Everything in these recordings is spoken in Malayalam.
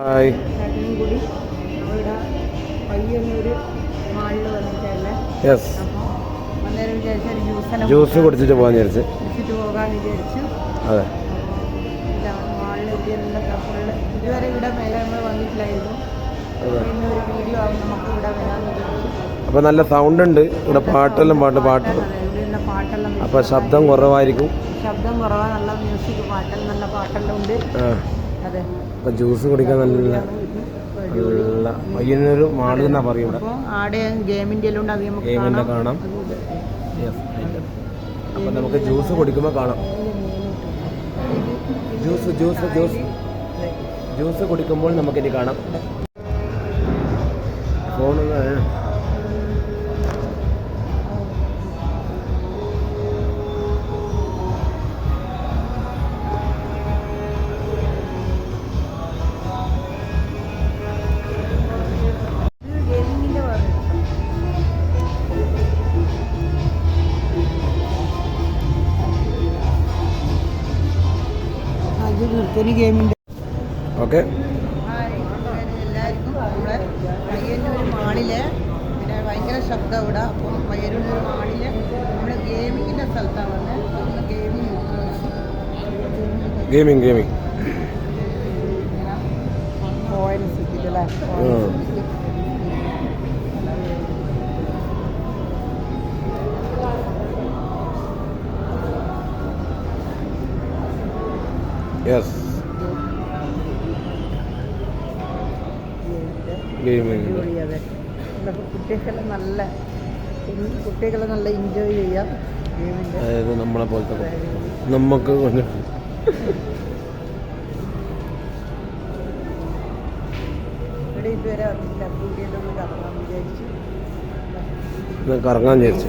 ഹായ്. യെസ് ജ്യൂസ് കുടിച്ചിട്ട് പോകാൻ വിചാരിച്ച്. അതെ. അപ്പോൾ നല്ല സൗണ്ട് ഉണ്ട്. ഇവിടെ പാട്ടെല്ലാം പാട്ട് പാട്ട്. അപ്പോൾ ശബ്ദം കുറവായിരിക്കും. ശബ്ദം കുറവാ. നല്ല മ്യൂസിക് പാട്ടെല്ലാം നല്ല പാട്ടെല്ലാം ഉണ്ട്. അതെ. ജ്യൂസ് കുടിക്കാൻ നല്ല നല്ല പയ്യന്നൊരു മാൾ എന്നാ പറയും ഗെയിമിന്റെ കാണാം. അപ്പൊ നമുക്ക് ജ്യൂസ് കുടിക്കുമ്പോൾ കാണാം. Juice juice juice. ജ്യൂസ് കുടിക്കുമ്പോൾ നമുക്കിനി കാണാം. ഫോൺ നിർത്തന് ഗെയിമിന്റെ ഓക്കെ. എല്ലാവർക്കും നമ്മുടെ പയ്യന്നൂർ മാളിൽ പിന്നെ ഭയങ്കര ശബ്ദം ഇവിടെ. അപ്പം പയ്യന്നൂർ മാളിൽ നമ്മുടെ ഗെയിമിങ്ങിന്റെ സ്ഥലത്താണ് വന്നത് ഒന്ന് gaming gaming. Gaming points yes കുട്ടികളെ നല്ല കുട്ടികളെ നല്ല എൻജോയ് ചെയ്യാം. അതായത് നമ്മളെ പോലത്തെ നമുക്ക് കൊണ്ട് ഇവിടെ ഇതുവരെ കറങ്ങാൻ വിചാരിച്ചു. കറങ്ങാൻ വിചാരിച്ചു.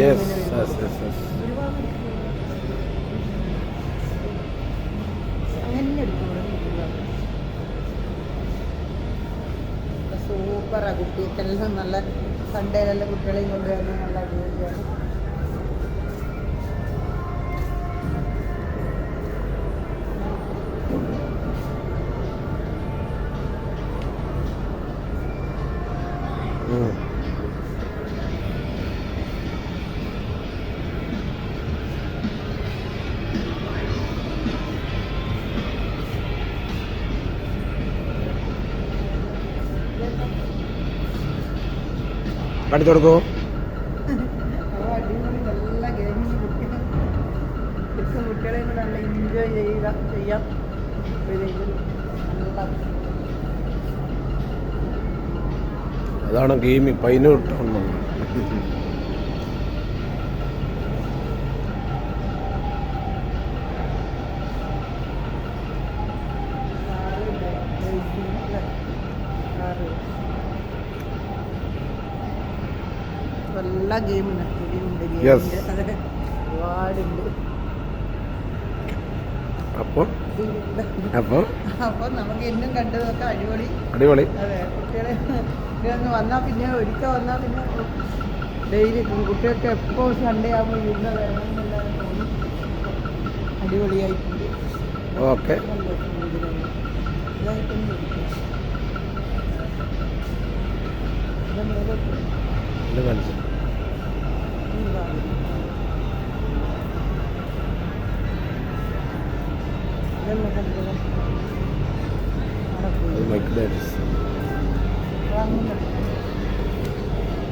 യെസ് യെസ് യെസ് യെസ് സൂപ്പറാ. കുട്ടികൾക്കെല്ലാം നല്ല സൺഡേയിലെല്ലാം കുട്ടികളെയും കൊണ്ടുവരുന്നത് നല്ല അടിപൊളിയാണ്. ഉം. കാണിച്ചു കൊടുക്കൂ. അതാണ് ഗെയിമിംഗ് നല്ല ഗെയിമിങ് കുട്ടികൾ കിഡ്സും കുട്ടികളെയും കൂടെ നല്ല എൻജോയ് ചെയ്യുക ചെയ്യാം ഇതിൽ നല്ല അതാണ് ഗെയിം പൈനൂർ ടൗൺ എല്ലാ ഗെയിമുണ്ട് ഒരുപാടുണ്ട്. അപ്പോൾ അപ്പോൾ അപ്പോൾ നമുക്ക് എന്നും കണ്ടു നോക്കാം അടിപൊളി. അടിപൊളി. അതെ. കുട്ടികളെ ഇതൊന്ന് വന്നാൽ പിന്നെ ഒരിക്കൽ വന്നാൽ പിന്നെ ഡെയിലി കുട്ടികൾക്ക് എപ്പോൾ സൺഡേ ആകുമ്പോൾ ഇരുന്ന് തോന്നും. അടിപൊളിയായിട്ടുണ്ട്. ഓക്കെ. സന്തോഷമുണ്ട് ഇതിലൊന്നും.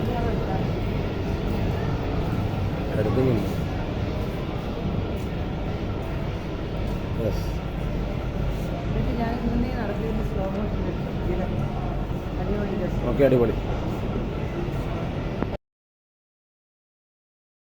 ഇയാളെ ഇട്ടാ. എടുക്കുന്നുണ്ട് യെസ് ഓക്കെ അടിപൊളി.